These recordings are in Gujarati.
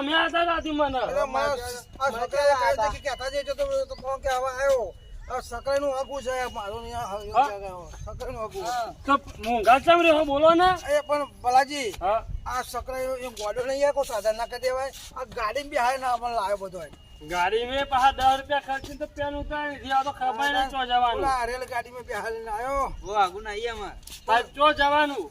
તમે હતા દાદી મને? કહેતા જજો તો તો કોણ કે આવા આવ્યો. આ સકરાનું હગું છે મારું. સકરાનું હગું. તો મૂંગા ચમ રહ્યો બોલો ને. એ પણ બલાજી હા? આ સકરા એ ગોડો નહીં કોઈ સાધન ના કરી દેવાય? આ ગાડી બિહાર ના પણ લાવ્યો બધો ગાડી મેં પાછા દસ રૂપિયા ખર્ચી તો પેન ઉતારી દીધી આ તો ખબર નહીં ચો જવાનું. રેલ ગાડી મે બિહાર લઈને આવ્યો હું આગુ નહીં અમાર. ચો જવાનું?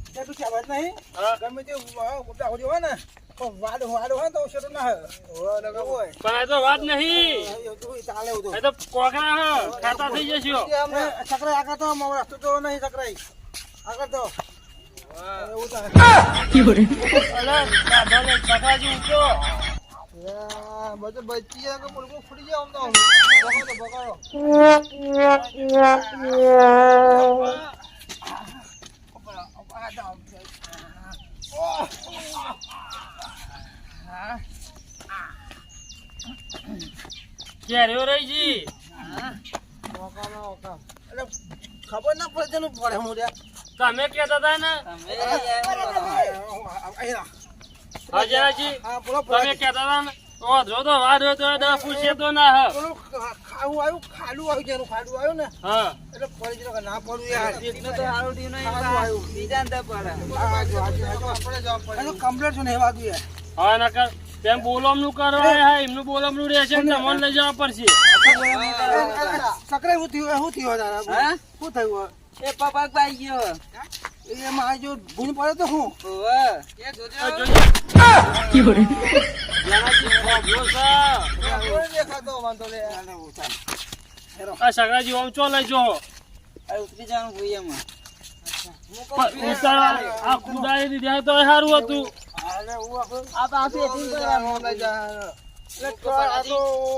નકર નહીં. તું ગમે તે ગુડા હોડી હોય ને વાડ વાડ હોય ને તો શેર ના હોય. પણ આ તો વાત નહીં. તો ચાલે તો એ તો કોકરા હ ખાતા થઈ જશો. એ આગળ તો મારો રસ્તો તો નહીં સકરાઈ આગળ તો. એવું ઊંચો બધું બચી જાય કે મુલકો ફૂટી જાય આમ તો. બગાડો તો બગાડો કેરીઓ રહી જી એટલે ખબર ના પડે તેનું પડે હું રે તમે કેતા હતા ને? તમે યાર. હાજરાજી હા બોલો તમે કેતા હતા ને? જો તો દસ પૂછે તો ના હ ખાવું આવ્યું ખાડું આવ્યું જેનું ખાડું આવ્યું ને હા એટલે પડી જ ના પડું યાર એકને તો હારું થયું આવ્યું. બીજાને તો પડે. આ જો, આ જો, આ જો, આપણે જવાબ પડે. એનું કમ્પ્લેટ છે ને એ વાગ્યું યાર. હા નકર તેમ બોલમનું કરવા હા એમનું બોલમનું રહેશે ને તમને લઈ જવા પડશે સકરે શું થયું હું થયું હે હા? શું થયું એ પપ્પા પાઈ ગયો. એમાં જો ભૂલ પડે તો હું. આ આમ ચો લઈ જો આ ઉતરી જવાનું ભૂયામાં. ઉતાર આ કુદાઈ દીધા તો સારું હતું. આ પાછું એથી કરવાનું. આ તો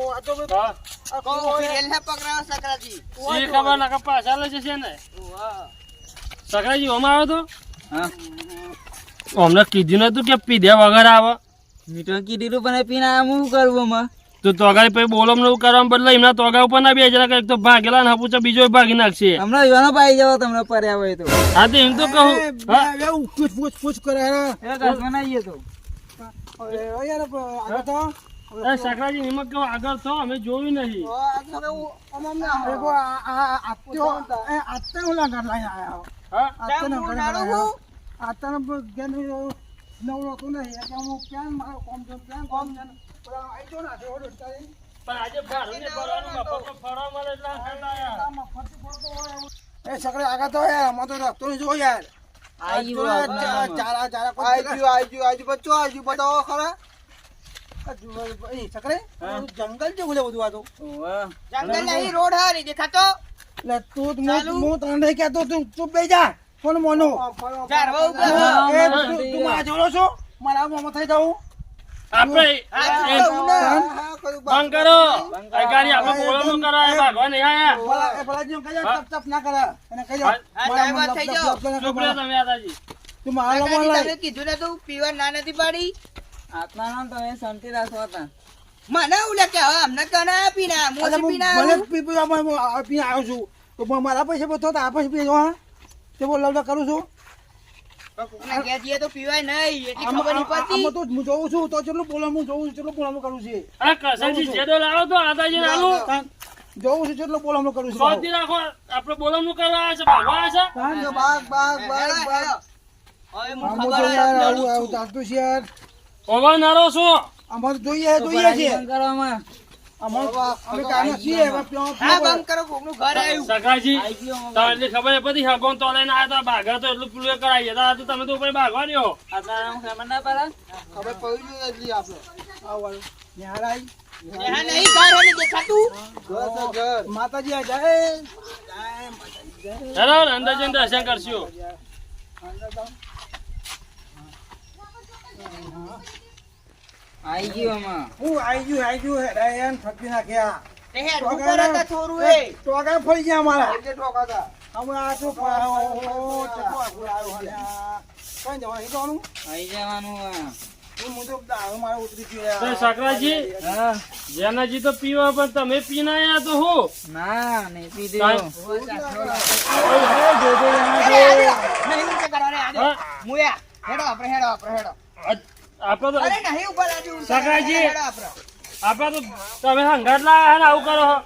આ તો હા. આ કૂવો છે. ખબર ના પાછા લઈ જશે ને સગાજી ઓમ આવ્યો તો હા. અમને કીધું નતું કે પીધ્યા વગર આવે મીઠો કીધું પણ પીને આમ હું શું કરવું આમાં? તો તોગાડી પછી એવું કરવા બદલે એમના તોગા ઉપર ના બે જરા એક તો ભાગેલા ને હપુચા બીજો ભાગી નાખશે હમણાં યોનો પાઈ જાવ તમને પર્યા હોય તો હા તો એમ તો કહું હા પૂછ પૂછ પૂછ કરે હે. એ તો યાર આ તો એ સાકરાજી નિમક કે આગળ છો અમે જોયું નહીં. આગળ એ આત્યો ઓલા ઘર લઈ આયા. હા? આત્યો ઘર આયો. આત્યો નહીં એટલે હું કેમ મારો કોમ જો કેમ કોમ ને એ સકરે આગળ તો યાર અમે તો રસ્તો નહીં જો યાર. આઈ ગયો ચારા ચારા આઈ ગયો આઈ ગયો આઈ ગયો બચ્ચો આઈ ગયો બતાવો ખરા. જંગલ બધું આ તો. ઓવે. લે તું હું હું તને કહેતો તું ચૂપ બેસી જા. કોણ મોનો. તું તું મારા જોડો છો? મારા મોમાં થઈ જાઉં? આપણે એ- બંધ કરો. આ ગાડી આપણે બોલવાનું કરાય ભાગવા નહીં આયા ભલાજી કહી જા તપ તપ ના કરે. એને કહી જા મારા મન લપ લપ લપ લપ ચૂપ રહ્યો તમે આદાજી તું મારા મોં કીધું ને તું પીવા ના નથી પાડી? આત્માનો તમે શાંતિ રાખો હતા. મને એવું લાગે હવે અમને કના પીના અલે મોસી હું પીના ભલે પી પી આમાં પી આવ્યો છું. તો મારા પૈસા બધો તો આ પી હા? તે બોલ લવડા કરું છું. જોઉં છું તો ચેટલું બોલવાનું હું જોઉં છું ચેટલું બોલવાનું કરું છું અરે કસાજી જેડો લાવો તો આદાજી નાનું જોઉં છું ચેટલું બોલવાનું કરું છું. શાંતિ રાખો આપણે બોલવાનું કરવા છે ભાગવા છે? બાગ બાગ બાગ બાગ. હવે હું ખબર તો યાર જ આવું જાણું છે યાર. ઓવા નારો અમાર જોઈએ જોઈએ છે. કરવામાં માતાજી આ જાય જય માતાજી જય. ચાલો અંદર જઈને દર્શન કરશું. અંદર જાઓ. આઈ ગયો માં હું આઈ ગયું આઈ ગયું હેડા એમ ઠપકી નાખ્યા ટોકા હમણાં શું. કઈ જવાનું? જવાનું? જવાનું જેનાજી તો પીવા પણ તમે પી ના તો હું ના નહીં પી? મુયા હેડો આપણે હેડો આપણે હેડો આપણે તો અરે નહીં ઉપર સગાજી. આપણે તો તમે હંગાત લાયા ને આવું કરો છો.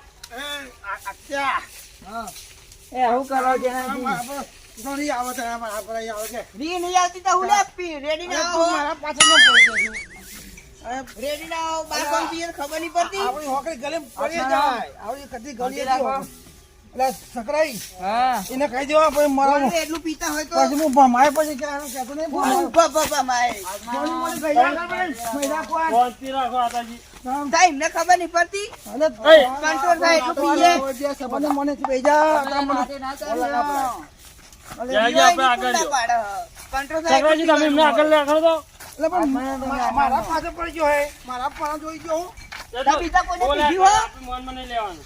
એ, આવું કરો જેનાથી આપણે ઘણી આવે છે, આપણે આવે છે. રી નહીં આવતી તો હું લે રેડી ના આવો મારા પાછળ ન પડી રેડી ના આવો બાર કોણ પીએ ખબર નહીં પડતી આપણી હોકરી ગળે પડી. જાય. આપણી કદી ગળીએ જ હોય. એટલે સકરાઈ, હા. એને કહી દેવા પછી મારા એટલું પીતા હોય તો પછી હું ભમાય પછી કે કહેતો નહીં મોની ખબર નહીં પડતી? કંટ્રોલ થાય એટલું મને થી બેહી જા. આ મને- જ્યાં જ્યાં આપણે આગળ આગળ તો મારા પાસે પડી ગયો મારા પાસે જોઈ ગયો હું. એ તો બીજા કોઈને બોલ્યા પીધું કરે, હો? આપણે મોનમાં નહીં લેવાનું.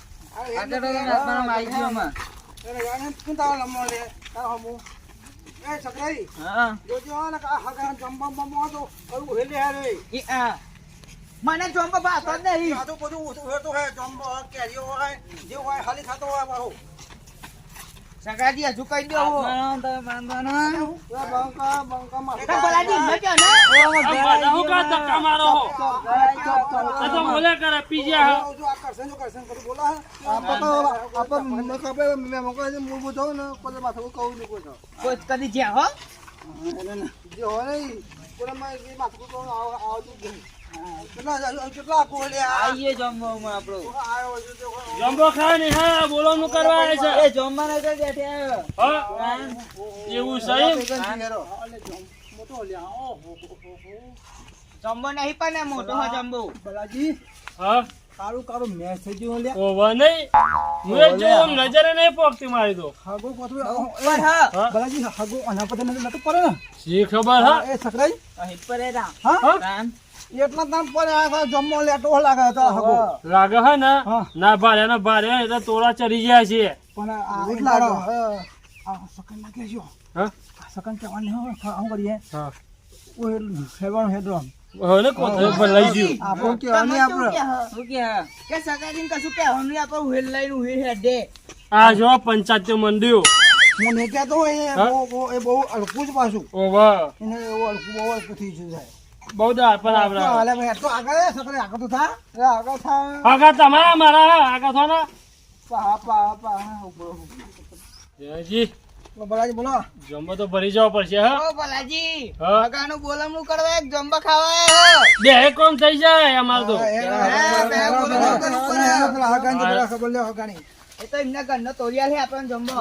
મને જોમ્બો જ નહીં. બધું ઊંધું હેઠું હે, કેરીઓ હોય, જે હોય હાલી ખાતો હોય. સગાજી હજુ કોઈ નહીં. કોઈ કદી જ્યાં હો જે હોય ને ઈ, કોઈનામાં એ માથું આવતું નહીં. કેટલા કેટલા કોલ્યા આઈએ જમવામાં આપણો. કોઈ- જમ્બો ખાય ને હા બોલવાનું કરવા આવે છે. એ જમવાના તો બેઠા હા? એવું સહી મોટો લ્યા ઓહો હો, હો, હો. જમ્બો નહીં પણ ને મોટો હો જમ્બો. બલાજી હા. મેચ થઈ ગયું લ્યા. ઓવા નહીં. હું જો આમ નજરે નહીં પોકતી મારી તો. હાગો પણ હા. હા. બલાજી હાગો આના પર નતું પડે ને? શી ખબર હા? એ સકરાઈ. અહીં પર એરા હા? એટલા તામ પડે આ તો લેટો લાગે હાગો. લાગે હે ને? ના ભારે ના ભારે એટલે તોડા ચડી ગયા છે. પણ આ આ સકન લાગે હા. હો? કરીએ. હા. ઓ હવે કોથળે પર લઈ ગયું. આપણે કે કે કશું કહેવાનું નહીં આપણે ઉહેલ લઈને ઉહેલ હેડે. આ જો પંચાયત મંડ્યું. હું નહીં કહેતો એ બહુ- એ બહુ જ પાછું. ઓવા એને એવું અડકું બહુ અડકું થઈ જાય. છે બહુ દાળ પર આવરા હાલે ભાઈ તો આગળ સકરે આગળ તો થા રે આગળ થા આગળ તમારા મારા આગળ થો ના પા પા પા ઉપર જયજી બલાજી બોલો જમવા તો ભરી જવા પડશે હા ઓ ભલાજી આગાનું બોલમનું કરવા એક જમ્બા ખાવા હો બે કોમ થઈ જાય અમાર તો એ તો એમના ઘરનો તોરિયા છે આપણને જમ્બો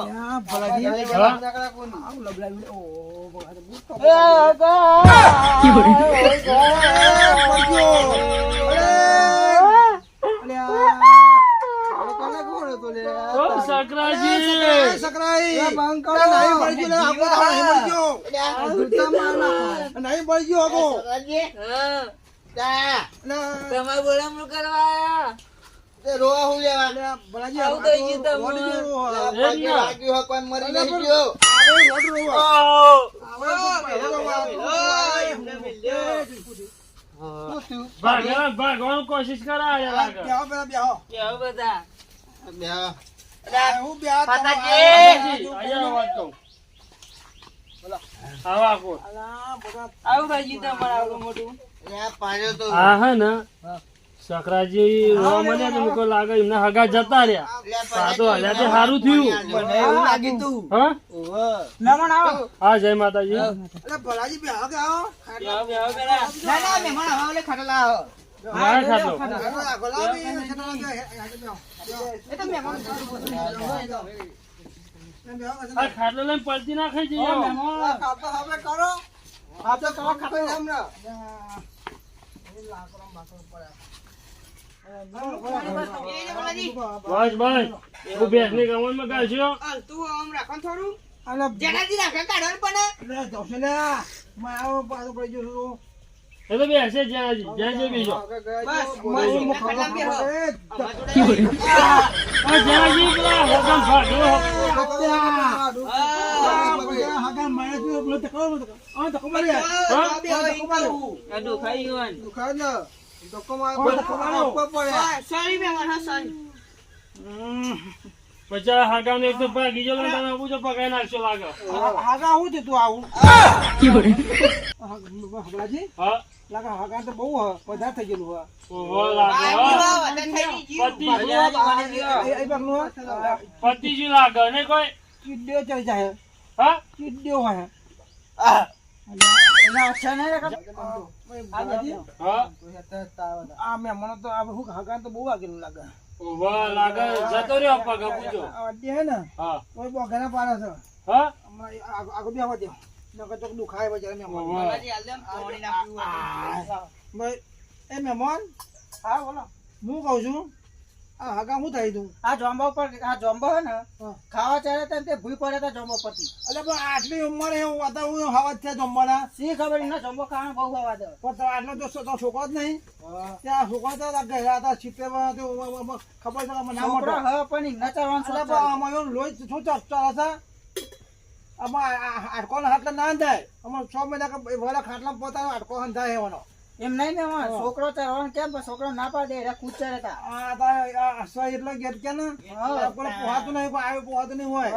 નહીં પડી ગયો હતો સગાજી તમારે બોલામણું કરવા રોવા હું લેવા બલાજી આવું થઈ ગયું તમને. એ જ ને. વાગ્યું હોય કોઈ મરી નહીં ગયો ભાગવા ભાગવાનું કોશિશ કરાય લાગે બેહો પેલા બેહો કેવું બધા હું બેહો ફાટાજી. અહીંયા અવાજ કહું આવા કોણ આવું થઈ ગયું તમારે આવડું મોટું આ હે ને સકરાજી રોવા મને તો લાગે. એમને હગા જતા રહ્યા. આ તો હલ્યા તે સારું થયું. એવું લાગ્યું તું. હા? મહેમાન આવો હા જય માતાજી. એટલે ભલાજી બેહો કે આવો. બેહો બેહો પેલા ના ના મહેમાન હવે ઓલે ખાટલા આવો. ના ખાતો એ તો મહેમાન ખાટલો લઈને પડતી ના ખાઈ જઈએ એ જે બોલાજી. બસ બસ હું ભેંસની ગમનમાં હાલ તું આમ રાખો થોડું. જેનાથી રાખે કાઢવાનું પણ. એ તો બેસે જ્યાં જ્યાં જે બીજો. બસ મારું બસ, મુખ ખાટલા ખબર બેહો. પડે. અમારા જોડે આ જ્યાં જે પેલા હોકમ ફાટ્યો આ મારે તો પેલો ધક્કો આ ધક્કો મારે. આ ધક્કો મારે. આ દુખાઈ ગયું ને. દુખાય ને. ધક્કો મારે. આ ધક્કો મારે. હા, sorry મહેમાન, હા, sorry. પછી આ હાકાને એક તો ભાગી ગયો ને તને પૂછો પકાઈ નાખશો લાગે હા- હાગા હું તું આવું હા, હગલાજી હા લાગે હાગા તો બહુ હ. થઈ ગયેલું હ. ઓહો લાગે આ હા. બેહો, થઈ ગયું. પતિ એ- એ પતિ જ લાગે ને કોઈ ચીડિયો ચડી જાય હા ચીડિયો હોય એના અક્ષર નહીં હા આ મહેમાનો તો આ શું હગા તો બહુ વાગેલું લાગે. ઓહો લાગે. જતો રહ્યો પગ પૂછો. આ હે ને હા. કોઈ બોઘાના પાડે છે. હા? આગળ આગળ દે નકર તો દુખાય બચારા મહેમાન. બાલાજી, હાલ દે, પાણી ના પીવું એ મહેમાન હા બોલો. હું કહું છું આ હગા શું થઈ તું? આ જોંબા ઉપર આ હે ને ખાવા ચાલે તો તે ભૂઈ પડે તો જોંબો પરથી એટલે પણ આટલી ઉંમરે એવું હવા છે જમવાના સી ખબર? એના જોંબો ખાવાનું બહુ હવા દે. પણ તો આટલો તો તો છોકરો જ નહીં. ત્યાં છોકરા તો આ ગયા હતા તો ખબર છે મને ના મળતો હવે પણ ઈના ચાલવાનું એટલે શું પણ આમાં એવું લોહી શું ચાલે છે? આમાં આટકો હાટલા ના થાય અમાર છ મહિના વડા ખાટલા પોતાનો આટકો થાય એવાનો. એમ નહીં ને હા. છોકરો ચાલવાનું કેમ પણ છોકરો ના પાડે એટલે કૂદતા રહેતા. હા તા આ સો એટલે ગેટ કે ને? હા. કોઈ પોહાતું નહીં કોઈ આવ્યું પોહાતું નહીં હોય.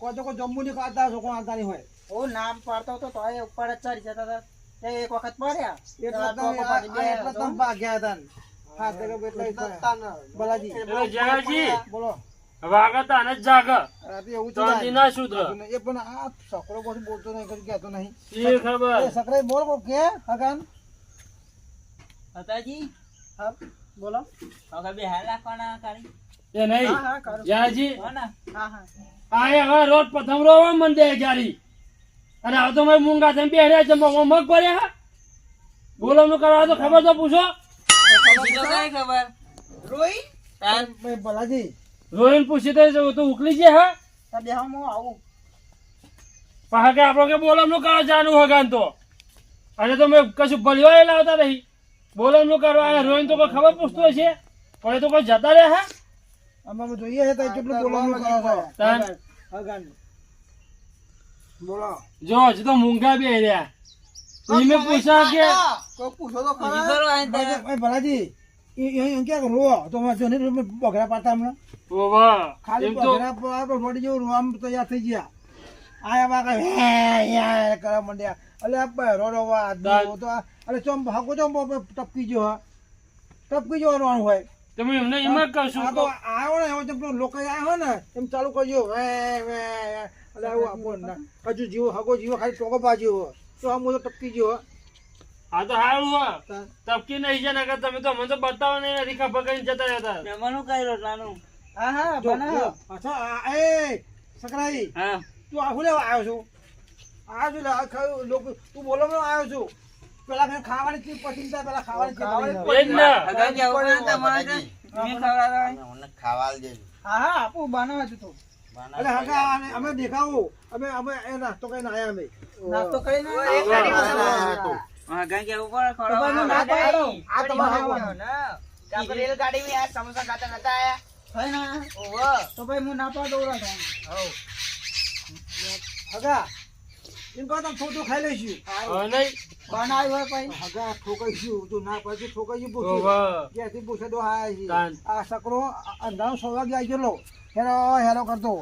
કોઈ તો કોઈ જમ્મુ નહીં ખાતા છોકરો આવતા નહીં હોય. ઓ નામ પાડતો તો તો એ ઉપર જ ચડી જતા હતા તે એક વખત પડ્યા. એટલા તો ભાગ્યા હતા હા તો કે એટલા બલાજી. બોલો. વાગત આને જાગ. રાતે એવું તો થાય. હજી ના સુધરે એ પણ આ છોકરો બોલતો નહીં કશું કહેતો નહીં. એ ખબર બોલ કે હગાન. હતાજી હા બોલો. હવે બે હાલ રાખવાના કાઢી એ નહીં હા હા હો એ હવે રોજ પ્રથમ રોવા મંદે જારી. અને હવે તો મેં મૂંગા થઈને બેહર્યા છે મગ મગ ભર્યા હા? બોલવાનું કરવા તો ખબર તો પૂછો. ખબર? રોઈ? તાન ભાઈ બલાજી રોહિન પૂછી તો તું ઉકલી છે હા? તા બે હું આવું. પાછા કે આપણો કે બોલવાનું કરવા જાનું હગાન તો? અને તો મેં કશું ભલ્યો લાવતા નહીં. બોલવાનું કરવા રોહિન તો કોઈ ખબર પૂછતો હશે પણ એ તો કોઈ જતા રહ્યા હા? અમારે જોઈએ છે તો કેટલું બોલવાનું કરો છો? તાન. બોલો. જો હજી તો મૂંગા બે રહ્યા. પૂછા કે કોઈ પૂછો તો ભલાજી રો તો બગડા પાડતા હમણાં. ખાલી એમ તો બગડા પર જેવું રોવા તૈયાર થઈ ગયા. આયા વાગે હે હે કરવા માંડ્યા. એટલે રોડો તો આ- અલે ચોમ હાકો ચોમ ટપકી ગયો હા. ટપકી જવાનું હોય. તમે એમને એમ જ આ કરશું તો આવ્યો ને એવો જેમ પેલો લોકો આવ્યો ને એમ ચાલુ કરજો. વે વે અલે આવું આપો ને. હજુ જીવો હાકો જીવો ખાલી ટોકો પાજ્યો તો આમ તો ટપકી હો. આ તો સારું હો. ટપકી નહીં છે નકર તમે તો મને તો બતાવો નહીં ખબર કરીને જતા રહેતા. મહેમાનો કઈ રોટલાનું હા હા જો, બનાવો. અચ્છા આ એ સકરાઈ હા. તું આખું લેવા આવ્યો છું. છું આ ખાયું લોકો તું બોલો મેં આવ્યો છું. પેલા મેં ખાવાની ચીજ પસંદ થાય પેલા ખાવાની ચીજ પસંદ એ જ ને દેજો. હા હા આપું બનાવે છે તું. હગા અમે- દેખાવું. અમે અમે એ નાસ્તો અમે. નાસ્તો. હા ઉપર. આ તમારે માં આ સમોસા ખાતા નતા આયા? હોય ને. ઓહો. તો ભાઈ હું ના પાડો થાય હઉ. હગા. એમ કહો તમે થોડું ખાઈ લઈશું. બનાવ્યું હોય પછી હગા ઠોકાઈશું તું ના પછી ઠોકાઈશું પૂછ્યું. ક્યાંથી પૂછે તો. તાન. આ સકરો અંધારો સો વાગે આવી ગયેલો હેરો હેરો કરતો.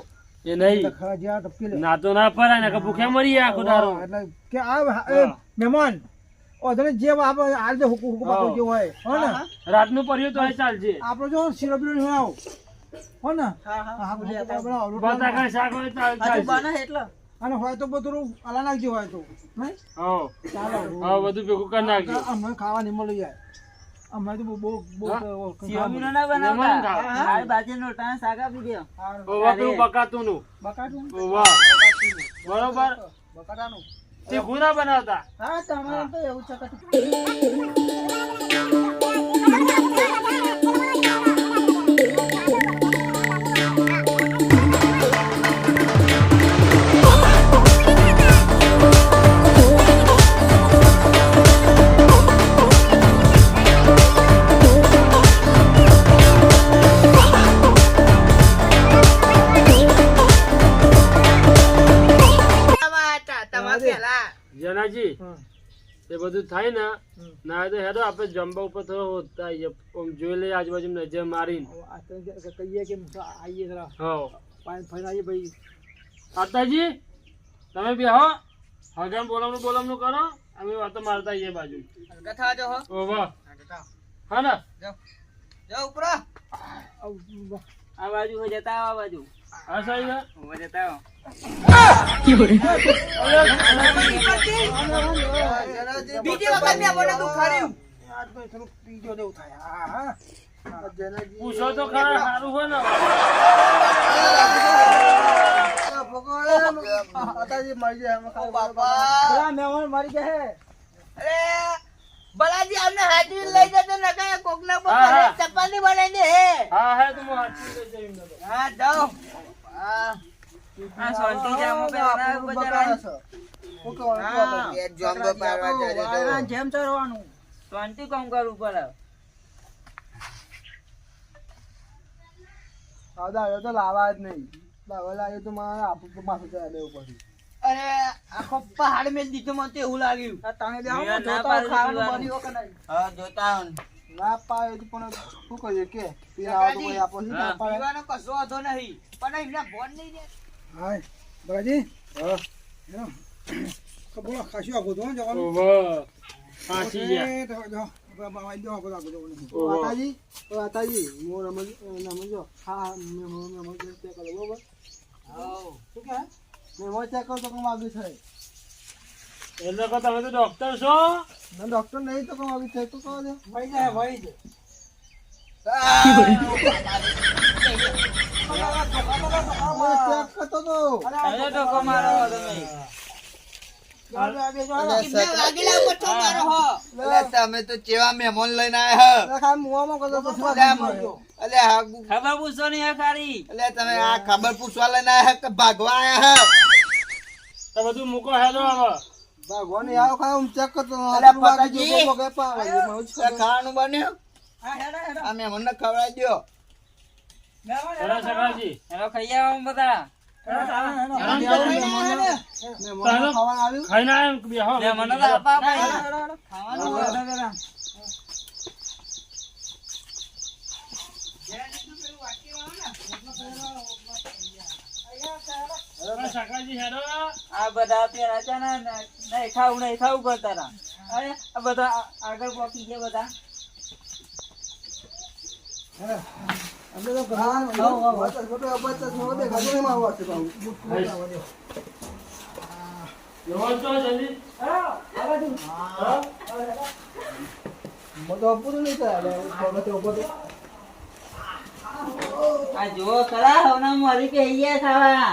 એ નહીં. ના તો ના ફરાય ને કે ભૂખે મરી આખો દારો એટલે કે આ મહેમાન ઓધરે જે આપણે આ જે હુકુ હુકુ પાકો જે હોય હો ને? રાતનું પર્યો તો એ ચાલશે આપણો જો શીરો બીરો હો ને? હા હા. હા બટાકા શાક હોય તો ચાલ- બના એટલે. અને હોય તો બધું અલા નાખજો હોય તો ચાલો. બધું ભેગું કરી નાખજો. અમે ખાવા નહીં મળી જાય. અમને તો બહુ બહુ બહુ ના બનાવતા? ખાવ. હા. હા શાક આપી દો બકાતું નું બકાટું બરોબર? બકાટાનું તીખું ના બનાવતા? હા તમારે તો એવું છે. બધું થાય ને ના તો હેડો આપણે જમવા ઉપર થોડો હોતા આમ જોઈ લઈએ આજુબાજુ નજર મારીને. કહીએ કે આવીએ જરા. હા. પાણી ફરી આવીએ ભાઈ. આતાજી તમે બી હો હગામ બોલામનું બોલામનું કરો. અમે વાતો મારતા આવીએ બાજુ. કથા જો હો. ઓ વાહ. હા ને? જાઓ. જાઓ ઉપર. આ બાજુ હો જતા આવો આ બાજુ. હા સાહેબ. હો જતા આવો. બીજી વખત મેં બોલે તું ખર્યું. આજ તો થોડુંક પીજો જેવું થાય હા હા પૂછો તો ખરા સારું હોય ને આ ભગવાન, આતાજી મરી જાય અમે ઓ ખાવા બાપા. પેલા મહેમાન મરી ગયા હે અરે બલાજી અમને હાજરી લઈ જતો ને કઈ કોક ને. ચપાતી બનાવી દે હે હા હા તું હાજરી લઈ જઈ. હા જાઓ હા આ શાંતિ જામો પેલા બજાર હા. એ જોંગો પાડવા જજો તો. જેમ ચરવાનું. શાંતિ કામ કરવું પડે. દાદા તો લાવા જ નહીં. લાવા લાગે તો મારે આપું માથું ચડાવી દેવું પડે અરે આખો પહાડ મેં દીધો મને એવું લાગ્યું. આ તમે ના જોતા ખાવાનું? હા જોતા તો પણ શું કહીએ કે? પીવા તો કોઈ આપો છે, ના હા. પીવાનો કશો વાંધો નહીં. પણ એમના ફોન નહીં દે હાય બરાજી? હેલો તો બોલો ખાસું આપો તો હો, જવાનું. ઓ વાહ સાચી ગયા. એ તો જો, બાબા, દો તો આપો, જવાનું. ઓહો. માતાજી ઓ માતાજી હું રમજ રમજો હા મેં હું રમજ ચેક કરો બરોબર? શું કહે? મેં હું ચેક કરું તો કમ આવ્યું થાય એટલે કે તમે તો ડોક્ટર છો? ના ડોક્ટર નહીં તો કોમ આવ્યું થાય તો કહો દે વહી જાય વહી જાય. તો તમે. તો ચેવા મહેમાન લઈને ખબર પૂછો નહીં ખાલી. એટલે તમે આ ખબર પૂછવા લઈને આયા કે ભાગવા આયા હે? તો બધું મૂકો હેલો હવે. ભગવાન આવો હું ચેક કરતો. ખાવાનું બન્યું? આ મહેમાનને ખવડાવી દ્યો. હેડો સકાજી એનો ખાઈ આવો બધા. આ બધા પેલા છે ને નહીં ખાવું નહીં ખાવું કરતા અરે. આ બધા આગળ પોકી છે બધા. અમે તો ઘરમાં બચત ખોટો બચત ખોટો દેખાતો નહીં મારો વાંચે બાબુ. એવો જ તો જલ્દી હા? મને તો અપૂરું નહીં થાય. હવે પગે તો ઊભો તો. આ જો ખરા હવના મરી કે અહીંયા ખાવા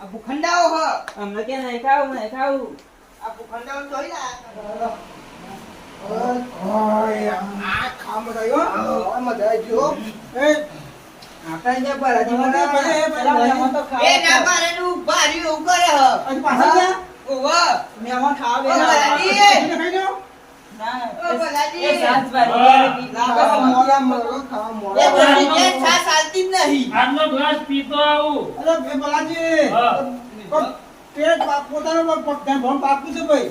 આ ભૂખંડાઓ હો અમને કે નહીં ખાવું નહીં ખાવું આ ભૂખંડાઓ જોઈ ને પોતાનું પણ પાકું છે ભાઈ.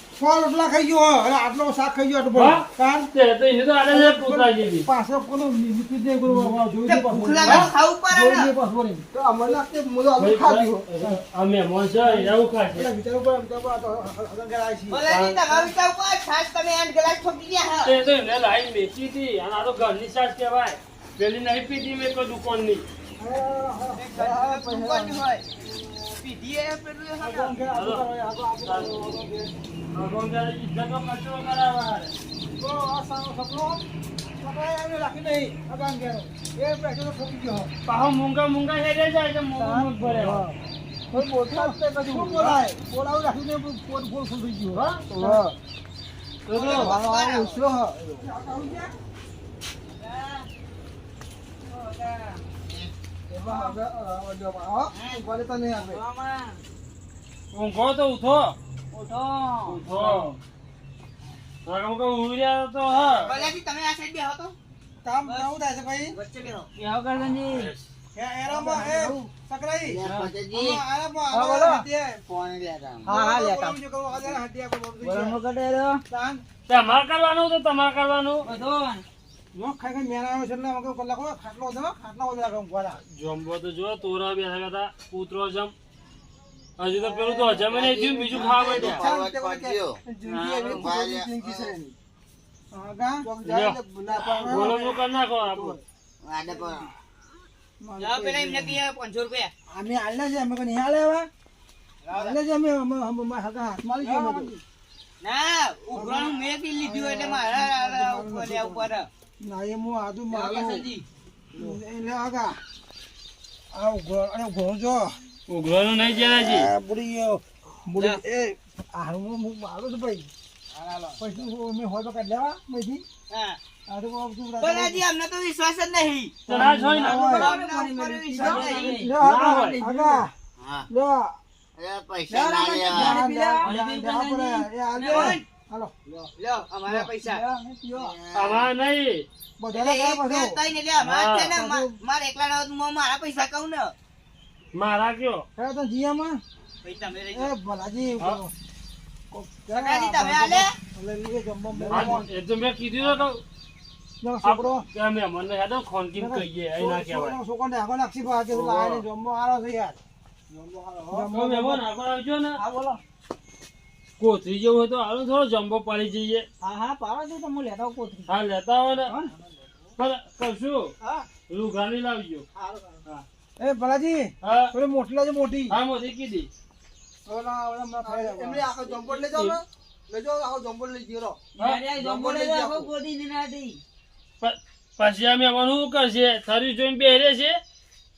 ના સો રોટલા ખાઈ ગયો હો. આટલો શાક ખાઈ ગયો છે પાછો કોનો નીકળી જાય કોનો વાવ જોઈ ખાવું ને વળી. તો અમને લાગતે. અમે મોસે એવું ખાશે તો વિચાર ઉપર છાશ તમે આઠ ગ્લાસ ઠોકી ગયા તે તો એને લાઈન બેચી હતી અને આ તો ઘરની સાસ કહેવાય પેલી નહીં પીધી મેં કોઈ દુકાનની હા, હે દુકાનની હોય પીધી એ પેલું રાખી નહીં એ પૈસો તો ગયો. પાહો મૂંગા મૂંગા હેડે જાય છે મૂંગા ભરે કોઈ બોલતા જ નહીં બોલાય? બોલાવું પોટ ફૂલ ફૂલ થઈ ગયું. હા. વાહ, વાહ, ઓછો હ. ઊંઘો તો ઉઠો. ઉઠો. ઉઠો. કાકા મુકા ઊંઘી તો હા. ભલાજી તમે આ સાઈડ બેહો તો. કામ કેવું થાય છે ભાઈ. વચ્ચે બેહો. બેહો કરજણજી. એ એરામાં, એ, સકરાઈ. પછીજી હા, બોલો. ફોન લેતા હા, હા, લેતા. બોલો, બોલો, હાથીએ, હાથીએ આપણે બોલતું છે. બોલવાનું કટે રહ્યો. તાન, તમારે કરવાનું તો તમારે કરવાનું. બધું. જો ખાઈ ખાઈ મેરાનો છે એટલે અમે કહ્યું ખાટલો હતો ખાટલા. જમવો તો જો તોરા બેઠા હતા કૂતરો જમ. હજી તો પેલું તો જમે નહીં થયું બીજું ખાવા બેઠા. ચાલ, તે બોલે કે જિંદગી એવી જિંદગી છે એની. હા, કા? કોક જાય એટલે ના બોલો નું કરી નાખો આપણું આડે પર જાઓ પેલા એમને કહીએ 500 રૂપિયા. અમે છે આલે હવે છે ના ઉઘરાણું મેં બી લીધું એટલે મારા ઉપર ઉપર. ના એ હું આદુ મારું વાસણજી. એટલે હગા આ ઉઘો અરે ઉઘો જો ઉઘરાનું નહીં જેનાજી આ બુડી એ બુડી એ આ હું હું મારું છું ભાઈ પછી હું મેં હોય તો કાઢ લેવા મેથી હા આ તો બહુ તું પણ હજી અમને તો વિશ્વાસ જ નહીં તો ના જ હોય ને અમને ઉપર વિશ્વાસ નહીં લે ના હોય. હગા હા લે પૈસા ના લે હાલો. લ્યો અમારા પૈસા. આમાં નહીં. મારે અમારા મારા એકલા મારા પૈસા કહું ને. મારા કયો? હે તો જીયામાં. તમે લઈ એ. ભલાજી તમે આલે? એ તો મેં કીધું તો છોકરો. કોથરી જેવું હોય તો હાલો થોડો જમ્બો પાડી જઈએ. હા હા પાડો તો તમે લેતા આવું કોથરી હા લેતા હોય ને. હા. પણ કરશું? હા. લુગાની લાવજો. એ ભલાજી હા. પેલી મોટી લાવજો મોટી. હા મોટી કીધી. ઓલા- ઓલા હમણાં ખાઈ રહ્યા. એમની આખો જમ્બો લઈ જાઓ ને. લઈ જાઓ, આખો જમ્બો લઈ ગયો યાર, જમ્બો લઈ જાઓ, આખો. ગોદી ને. પછી અમે મહેમાન શું કરશે? થરી જોઈને બેરે છે?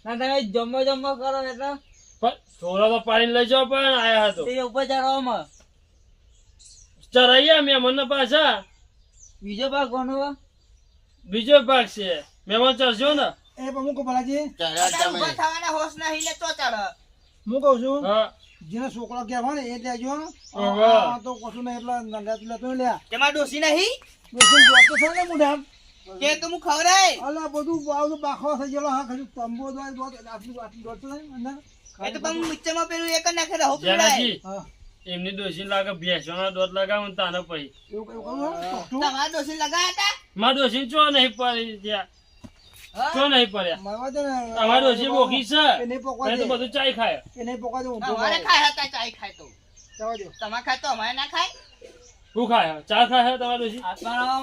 ના તમે જમ્બો જમ્બો કરો એટલે. પણ થોડો તો પાણી લઈ જાવ પણ આયા હતો. એ ઉપર ચડવામાં ચરાઈએ મહેમાન પાછા બીજો ભાગ કોનો? બીજો ભાગ છે. મહેમાન ચડશો ને? એ પણ મૂકો ભલાજી? તારા થવાના હોશ નહીં લે તો ચાલે. હું કહું છું જેને છોકરો કહેવા ને એ લેજો તો કશું નહીં એટલે લેતું લેતું લ્યા. તેમાં ડોસી નહીં? ડોસી જોબ તો થાય ને મુઢામ. કે તો હું ખવડાય અલા બધું બધું બાખો થઈ ગયેલો હા ખજુ તંબો દોય દોય આટલું આટલું દોડતો થાય અંદર. એ તો પણ મિક્સરમાં પેલું એક જ નાખે રહો પીવડાય. હા. એમની ડોસી લાગે ભેંસોના દોત લગાવું ને તાને પછી એવું એવું કરું તમારા ડોસી લગાયા હતા? મારા ડોસી ચો નહીં પડી ત્યાં? હા? ચો નહીં પડ્યા? મારવા દે ને. અમારી ડોસી બોકી છે? એ નહીં પોકવા એ તો બધું ચાય ખાય. એ નહીં પોકવા દે, અમારે ખાય હતા ચાય ખાય તો. તમારે ખાય તો અમારે ના ખાય? શું ખાય? ચા ખાય છે દોશી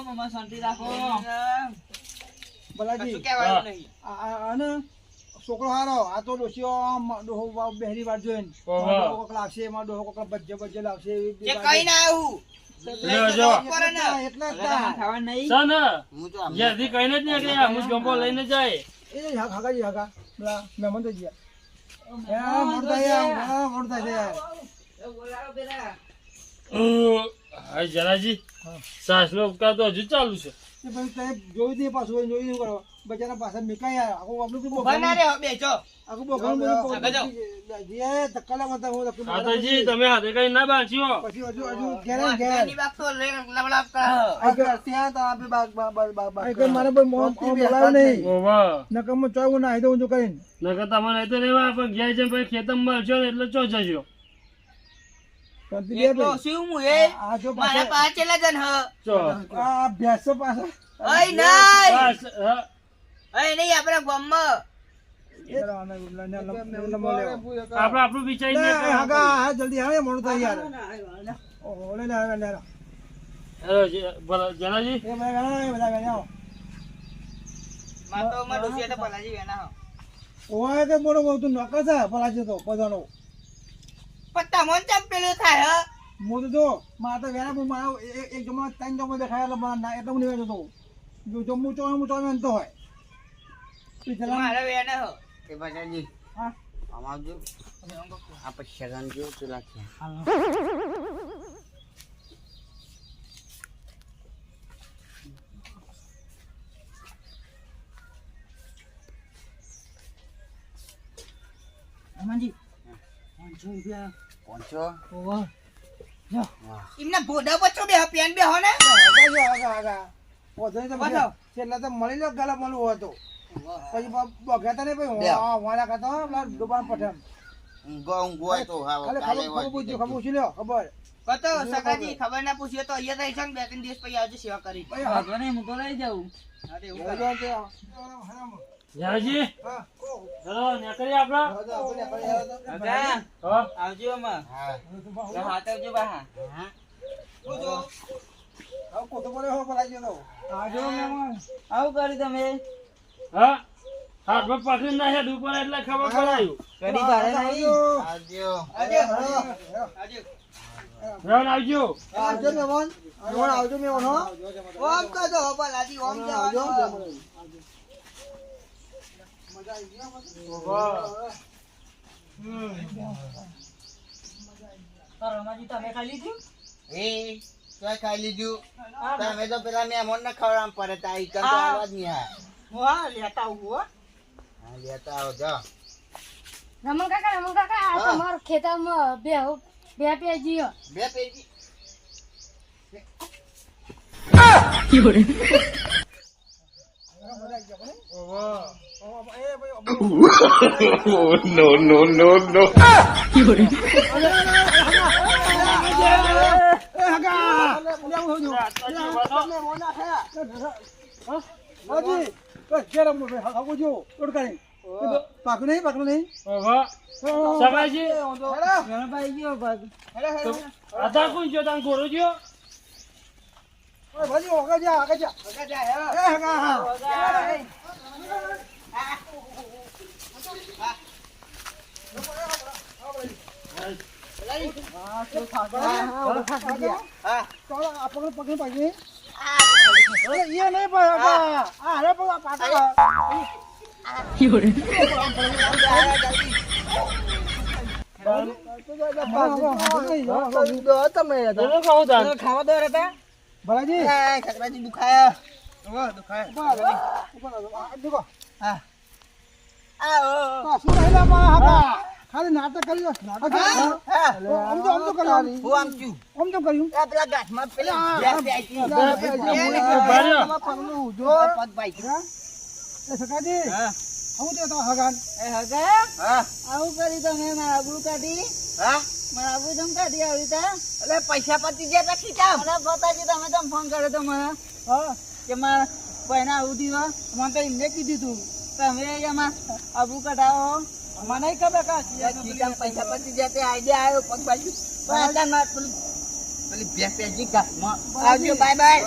મમ્મા શાંતિ રાખો. ભલાજી નહીં. આ- આ છોકરો હારો આ તો આમ ડોહો બહેરી વાર જોઈને. ડોહો કોક લાવશે એમાં ડોહો કોક ભજ્જે ભજ્જે લાવશે વાત કઈ ના આવ્યું એ જનાજી સાસ નો ઉપકાર તો હજુ ચાલુ છે. જોઈ નહીં પાછું, જોઈ નહીં કરો. બચારા પાછા મેકાઈ. આખું આપણું ના બગાડ્યું. રહે બેજો આખું બગાડ્યું બધું તમે હાથે કઈ ના બાંચ્યો પછી હજુ હજુ ઘેર ને ઘેર. એની બાપ તો લે- લવલાપ કરે. આ કે મારે કોઈ મોં- મોં બોલાવ નહીં. ઓવા. નકમ ચોય ના આઈ દઉં જો કરીને. નકર તમને તો નહીં પણ ઘેર જઈને પછી ખેતરમાં મળશો ને એટલે ચો જજો. તો. શું હું એ? મારા પાછા- પાંચ લગન હ. ચો આ ભેંસો પાછા. અય નહીં હા. નહીં આપણા ગામમાં. આપડે આપણું વિચારી જલ્દી આવે મોડું થાય યાર જનાજી? એ પલાજી ઓય કે મોડો બહુ તું નોકર છે પલાચી તો બધાનો. પણ તમને ચમ પેલો થાય હ? હું તો જો મારે તો હું મારા એક- જમા ત્રણ જમા દેખાય એટલે ના એટલે હું વેચતો જો જમવું ચોય હું ચોય તો હોય. મારા વેને હો. એ હા. પેન બે હો ને? આગા આગા આગા તો મળી લો ગલા મળવું હતું. પછી બ- તને. વા- વાળા ખાતા હો, પેલા ડોબાણ પઠાણ. ઊંઘો હોય તો ખાલી ખબર- હોય ખબર પૂછી લ્યો, ખબર. કતો સગાજી ખબર? ના પૂછીએ તો અહીંયા રહીશું ને બે ત્રણ દિવસ પછી આવજો સેવા કરી. વાંધો નહીં, હું તો લઈ જાઉં. અરે એવું હા, કરો. જો, જો. હરામ. યાજી હા, કો. ચલો નીકળીએ આપણે આવજો આમાં. હાથ આવજો બા હો, બોલાઈ ગયો તો. આવજો મહેમાન. આવું કર્યું તમે. હા? હાથમાં પકડી ના હેડ ઉપર એટલે ખબર પડાયું કદી ભારે નહીં. આવજો. આવજો, હેરો, હેરો. આવજો. આવજો. મહેમાન. મહેમાન આવજો મહેમાન, હો. ઓમ કજો હો ભલાજી ઓમ આવજો. જવાનું તો રમાજી તમે ખાઈ લીધું? એ તોય ખાઈ લીધું. તમે તો પેલા મેમોન ને ખવડાવવા પડે તા ઈ કર તો નહીં હા લેતા આવું હો. હા લેતા આવો જાઓ. રમણ કાકા રમણ કાકા આ હા. ખેતરમાં બે બે પેજીઓ બે પેજી. હાજી. ભાઈ. હા, આવું જો. ઉડકારી. પાકું નહીં પાકું નહીં? ઓહો સગાજી ગણભાઈ ગયો ભાગ. તો આધા કોણ જો તાન ગોરો જો ઓય, ભાજી, ઓગા જા, આગા જા. એ, હે હા. હા. ચાલો, આ પકડ. અરે, એ નહીં ખાવા દો રહેતા ભલાજી એ ખકરાજી દુખાયા ઉપર આવો, ઉપર આવો. આ, દેખો. આ તો શું રહેલા મારા હગા? ખાલી નાટક કર્યું નાટક હા? આમ તો આમ તો કર્યું હું આમ છું. આમ તો કર્યું આ પેલા ગાઠમાં પેલા ભેંસ બેઠી. ઊભા રહ્યો. પગલું જો પગ ભાઈ એ સકાજી આવું તો હગાન. એ હગા આવું કરી તમે મારા આબરૂ કાઢી. હા? મારા આબરૂ તમ કાઢી આવી તા એટલે પૈસા પતી ગયા તા બતાજી તમે તમ ફોન કર્યો તો મને. હા કે મારા પૈના આવું મને તો એમને કીધું તું. તમે એમાં આબરૂ કઢાવો. મને ખબર કા પૈસા પતી ગયા તે આઈડિયા આવ્યો પગ બાજુ. પણ માં પેલી પેલી ભેંસ બેઠી ગાંઠમાં આવજો બાય બાય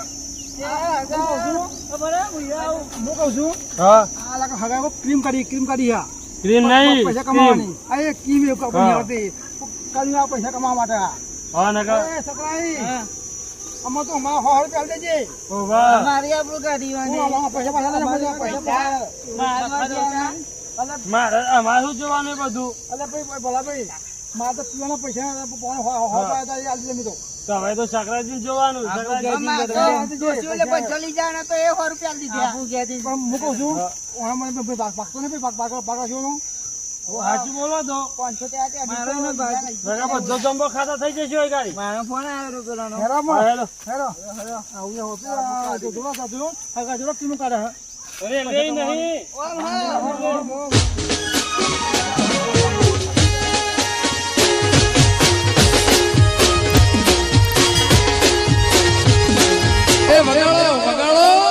ક્રીમ ક્રીમ હા ક્રીમ નહીં પૈસા કમાવાની. આ ક્રીમ એ કંપની હતી. પૈસા કમાવા માટે. હા નકા સકરાઈ આમાં તો અમારા સો ચાલ દેજે. ઓહો મારી આબરૂ કાઢી હું વાની આમાં પૈસા મારે અમારે શું જોવાનું બધું અલે ભાઈ ભલા ભાઈ મારે તો પીવાના પૈસા પોણે સો સો રૂપિયા તો હવે તો સકરાજી જોવાનું જાય તો એ સો હું કહું છું મને ભાઈ ભાગ ભાગ ભાગ સાચું બોલો તો પાંચસો નો બધો જંબો ખાતા થઈ જશે ગાડી મારો ફોન આવ્યો હેરો આવું જોડો કાઢે અરે નહીં નહીં. એ મર્યાળો વગાડો.